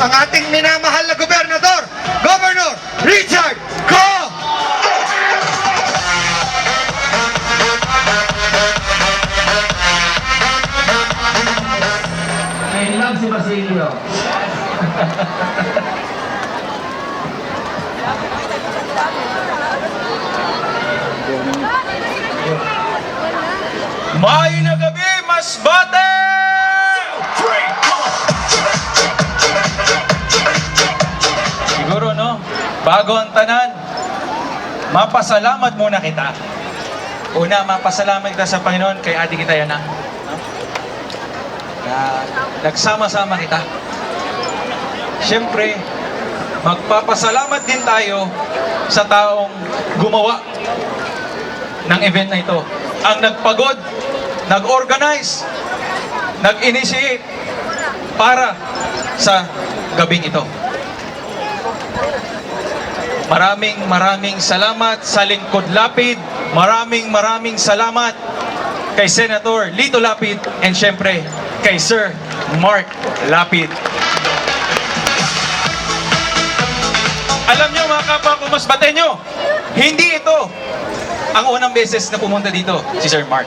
ang ating minamahal na gobernador, Governor Richard Go! I love si Basilio. May na gabi, mas Bago ang tanan, mapasalamat muna kita. Una, mapasalamat kita sa Panginoon kay Adi kita yan, no? Na nagsama-sama kita. Siyempre, magpapasalamat din tayo sa taong gumawa ng event na ito. Ang nagpagod, nag-organize, nag-initiate para sa gabing ito. Maraming maraming salamat sa Lingkod Lapid. Maraming maraming salamat kay Senator Lito Lapid and syempre kay Sir Mark Lapid. Alam nyo mga kapwa ko, mas batenyo, hindi ito ang unang beses na pumunta dito, si Sir Mark.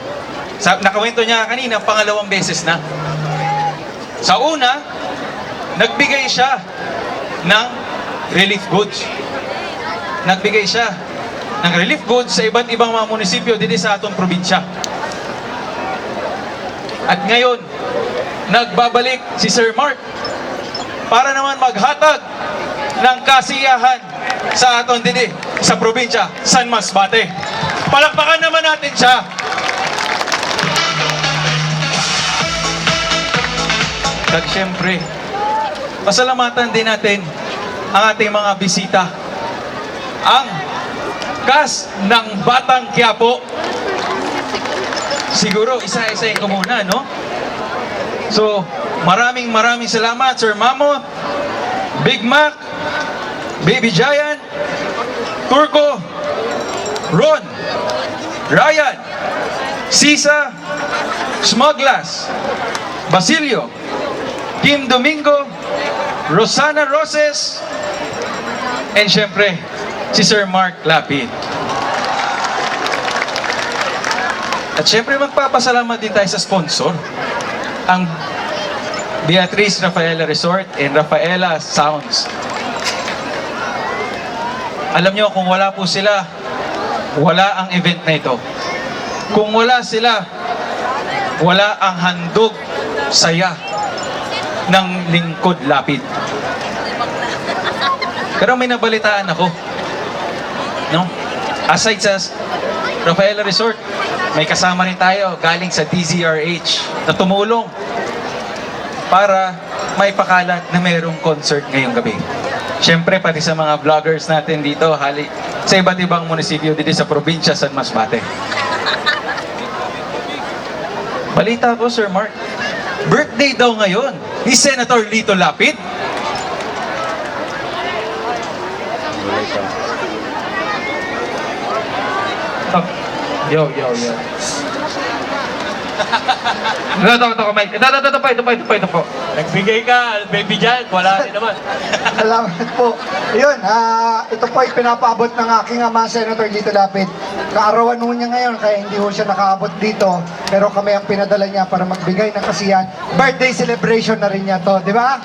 Sa, nakawento niya kanina, pangalawang beses na. Sa una, nagbigay siya ng relief goods. Nagbigay siya ng relief goods sa iba't ibang mga munisipyo dito sa atong probinsya. At ngayon, nagbabalik si Sir Mark para naman maghatag ng kasiyahan sa aton didi sa probinsya San Masbate. Palakpakan naman natin siya. At syempre, pasalamatan din natin ang ating mga bisita. Ang kas ng Batang Quiapo. Siguro, isa-isayin ko muna, no? So, maraming maraming salamat, Sir Mamo, Big Mac, Baby Giant, Turco, Ron, Ryan, Sisa, Smuglas, Basilio, Kim Domingo, Rosana Roses, and syempre, si Sir Mark Lapid. At syempre, magpapasalamat din tayo sa sponsor. Ang Beatrice Rafaela Resort and Rafaela Sounds. Alam nyo, kung wala po sila, wala ang event na ito. Kung wala sila, wala ang handog saya ng lingkod lapid. Pero may nabalitaan ako. No? Aside sa Rafaela Resort, may kasama rin tayo galing sa DZRH na tumulong para may pakalat na mayroong concert ngayong gabi. Siyempre, pati sa mga vloggers natin dito, hali, sa iba't ibang munisipyo dito sa probinsya San Masbate. Balita ko, Sir Mark, birthday daw ngayon ni Senator Lito Lapid. Yo, yo, yo. Ito, ito, ito, Mike. Ito, ito, ito, ito po, ito po, ito po, ito po. Nagbigay ka, baby Jan, wala rin naman. Salamat po. Yun, ah, ito po ay pinapaabot ng aking ama, Senator Lito Lapid. Kaarawan ho niya ngayon, kaya hindi ho siya nakaabot dito. Pero kami ang pinadala niya para magbigay ng kasiyahan. Birthday celebration na rin niya to, di ba?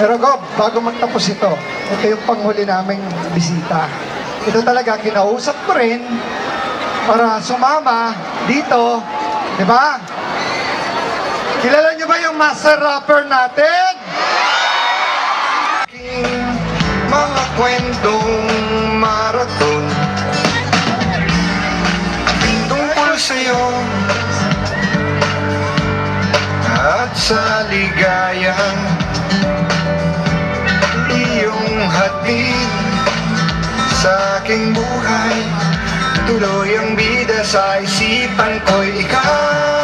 Pero Gob, bago magtapos ito, ito yung panghuli naming bisita. Ito talaga, kinausap ko rin para sumama dito, di ba? Kilala niyo ba yung master rapper natin? Mga kwentong marathon Tungkol sa'yo At sa sa isipan ko'y ikaw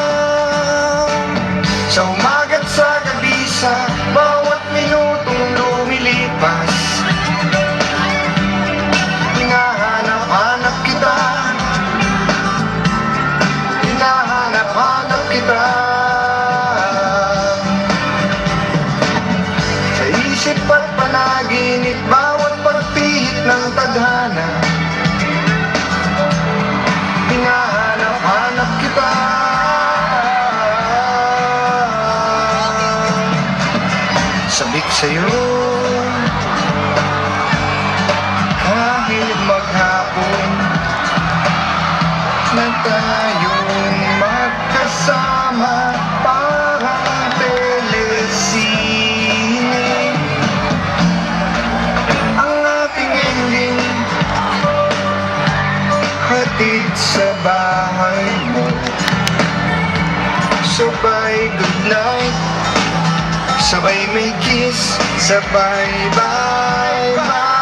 sa'yo. Kahit maghapon Na tayong magkasama Parang telesine Ang ating ending. Hatid sa bahay mo. Sabay good night Sabay may kiss Sabay bye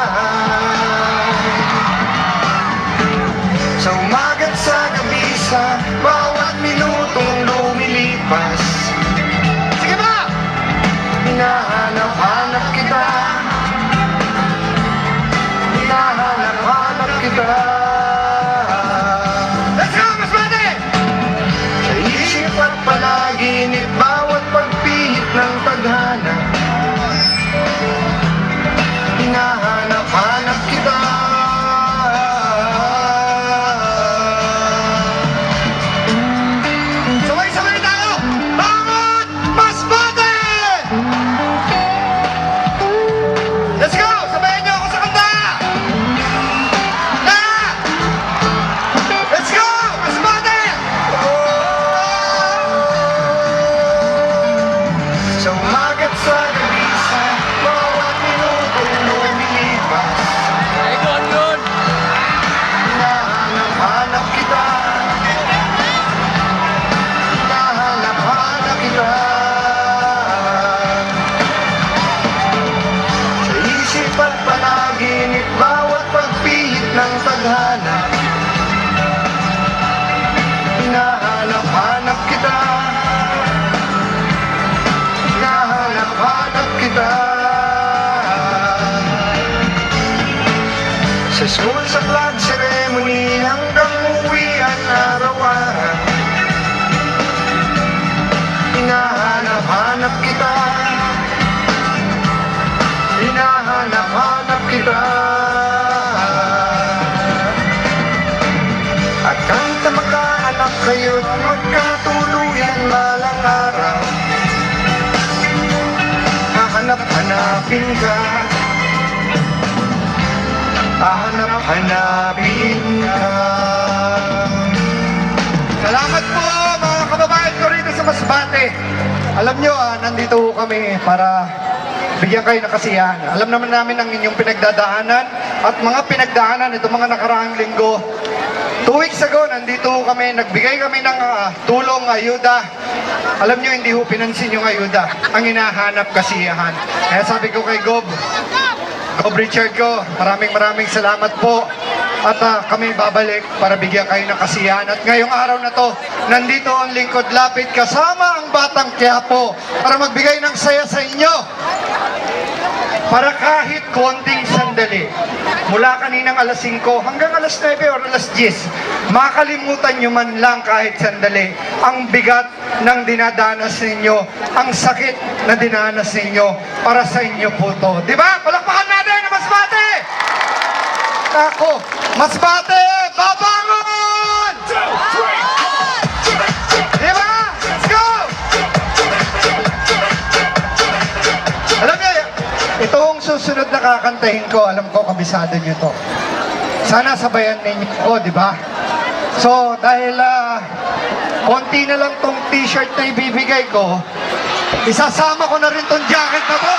Sa school, sa flag ceremony Hanggang uwian araw-araw. Hinahanap-hanap kita. Hinahanap-hanap kita. At kahit na magkaanak kayo't magkatuluyan balang araw. Hahanap-hanapin ka Hahanap-hanapin ka Salamat po mga kababayan ko rito sa Masbate. Alam nyo, ah, nandito kami para bigyan kayo ng kasiyahan. Alam naman namin ang inyong pinagdadaanan at mga pinagdaanan itong mga nakaraang linggo. Two weeks ago, nandito kami, nagbigay kami ng ah, tulong, ayuda. Alam nyo, hindi ho pinansin yung ayuda. Ang hinahanap kasiyahan. Kaya sabi ko kay Gob, Richard ko, maraming maraming salamat po. At ah, kami babalik para bigyan kayo ng kasiyahan. At ngayong araw na to, nandito ang Lingkod Lapit kasama ang Batang Quiapo para magbigay ng saya sa inyo. Para kahit konting sandali, mula kaninang alas 5 hanggang alas 9 or alas 10, makalimutan nyo man lang kahit sandali ang bigat ng dinadanas ninyo, ang sakit na dinanas ninyo para sa inyo po to. Di ba? Ako, Masbate, babangon! Di ba? Let's go! Alam niyo, itong susunod na kakantahin ko, alam ko, kabisado niyo to. Sana sabayan ninyo ko, di ba? So, dahil ah, konti na lang tong t-shirt na ibibigay ko, isasama ko na rin tong jacket na to.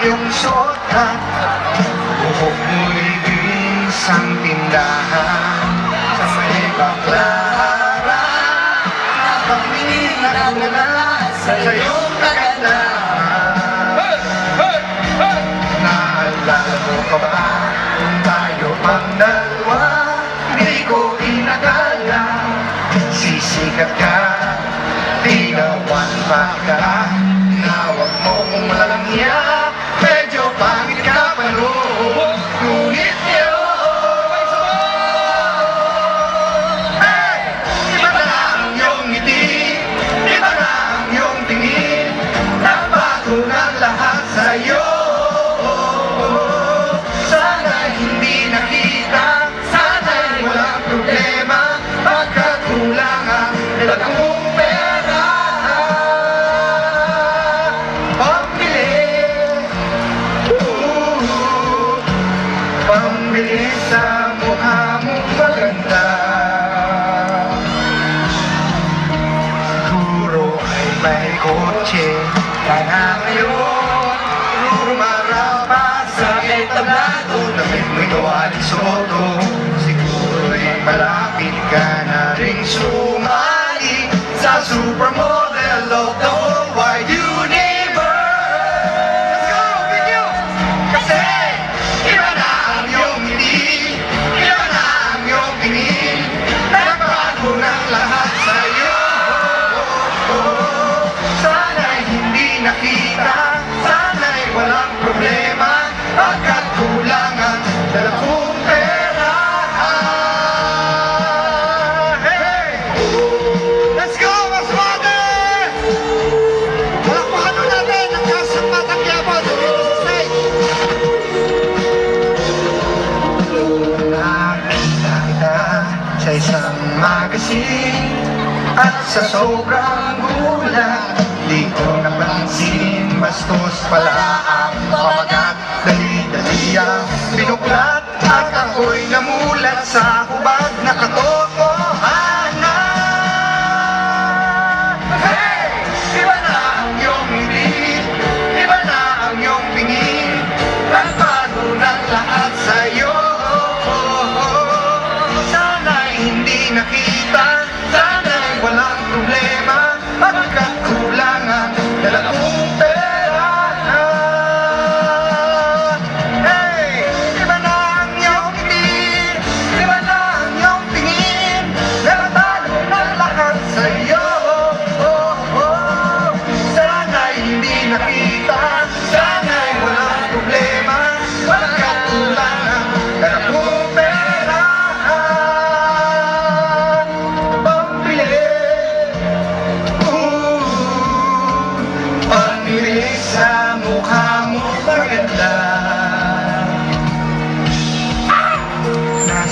Yung suot at Buhok mo'y isang tindahan. Sa may baklara Pangingin na kulala sa iyong kagandahan Naalala mo pa ba? Kung tayo pang dalawa. Hindi ko inakala. Sisikat ka, sa'yo. Sana'y hindi nakita Sana'y walang problema. Baka kulang ang bagong pera Pambili Pambili sa mukha mong maganda. Puro ay may kotse. Ka ngayon Rumarapa sa etablado Damit mo'y gawaling soto Siguro'y malapit ka na rin sumali Sa supermodel of At sa sobrang gulat Di ko napansin Bastos pala ang pamagat. Dali-dali ang binuklat At ako'y namulat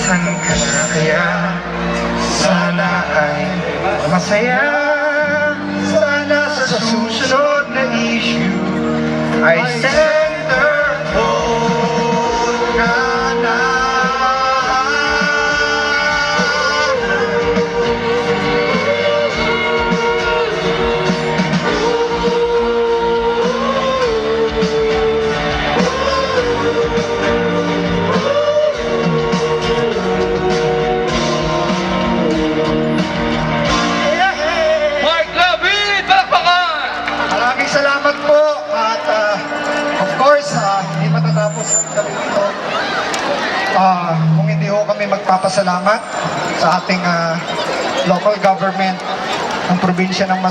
Nasaan ka na kaya? Sana ay masaya Sana sa susunod na issue Ay centerfold sa ating ah, local government ng probinsya ng Mas